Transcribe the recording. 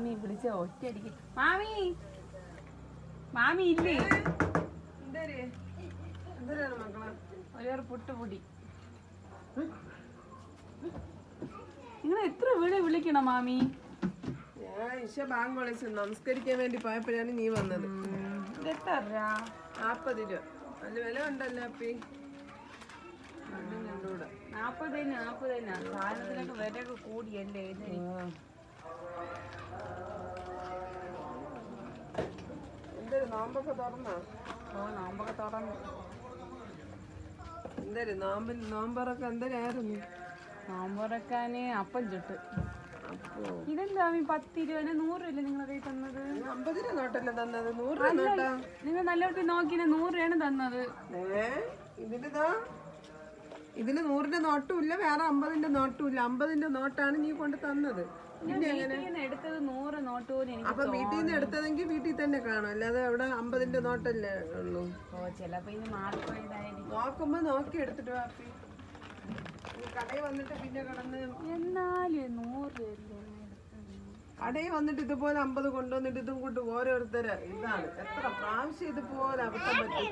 വിളിച്ച ഒറ്റയടിക്ക്. മാമി! മാമി ഇല്ലേ? ഒരു പുട്ടുപൊടി. നിങ്ങൾ എത്ര വീട് വിളിക്കണം മാമി? ഞാൻ ഇഷ ബാങ്ക് വിളിച്ചു. നമസ്കരിക്കാൻ വേണ്ടി പോയപ്പോഴാണ് നീ വന്നത്. എത്ര? നാപ്പത് രൂപ നല്ല വില ഉണ്ടല്ലോ അപ്പി. നാപ്പത് നാപ്പത് സാധനത്തിനൊക്കെ വിലയൊക്കെ കൂടിയല്ലേ ഇത് നോമ്പൊക്കെ തുറന്നോ? ആ നോമ്പൊക്കെ തുറന്നു. എന്തേലും നോമ്പിൽ നോമ്പറൊക്കെ എന്തേലായിരുന്നു നോമ്പുറക്കാന് അപ്പം? ചുട്ട് ഇതെന്താ പത്ത് ഇരുപതിന് നൂറ് രൂപ നിങ്ങളെ കയ്യിൽ തന്നത്? അമ്പത് രൂപ നോട്ടല്ലേ തന്നത്? നൂറ് രൂപ നിങ്ങൾ നല്ലോട്ട് നോക്കി നൂറ് രൂപയാണ് തന്നത്. ഇതിലിതാ? ഇതിൽ നൂറിന്റെ നോട്ടും ഇല്ല വേറെ അമ്പതിന്റെ നോട്ടും ഇല്ല അമ്പതിന്റെ നോട്ടാണ് നീ കൊണ്ട് തന്നത്. എടുത്തത് നൂറ് നോട്ട് പോലും അപ്പൊ വീട്ടിൽ നിന്ന് എടുത്തതെങ്കിൽ വീട്ടിൽ തന്നെ കാണും. അല്ലാതെ അവിടെ അമ്പതിന്റെ നോട്ടല്ലേ ഉള്ളൂ. ഓ ചിലപ്പോ ഇത് മാറിപ്പോയതായിരിക്കും. നോക്കുമ്പോ നോക്കി എടുത്തിട്ട് വാപ്പി കടയിൽ വന്നിട്ട് പിന്നെ കടന്ന് എന്നാലും നൂറ്? കടയിൽ വന്നിട്ട് ഇതുപോലെ അമ്പത് കൊണ്ടുവന്നിട്ട് ഇതും കൊണ്ട് ഓരോരുത്തര് ഇതാണ്. എത്ര പ്രാവശ്യം ഇതുപോലെ അബദ്ധം പറ്റും.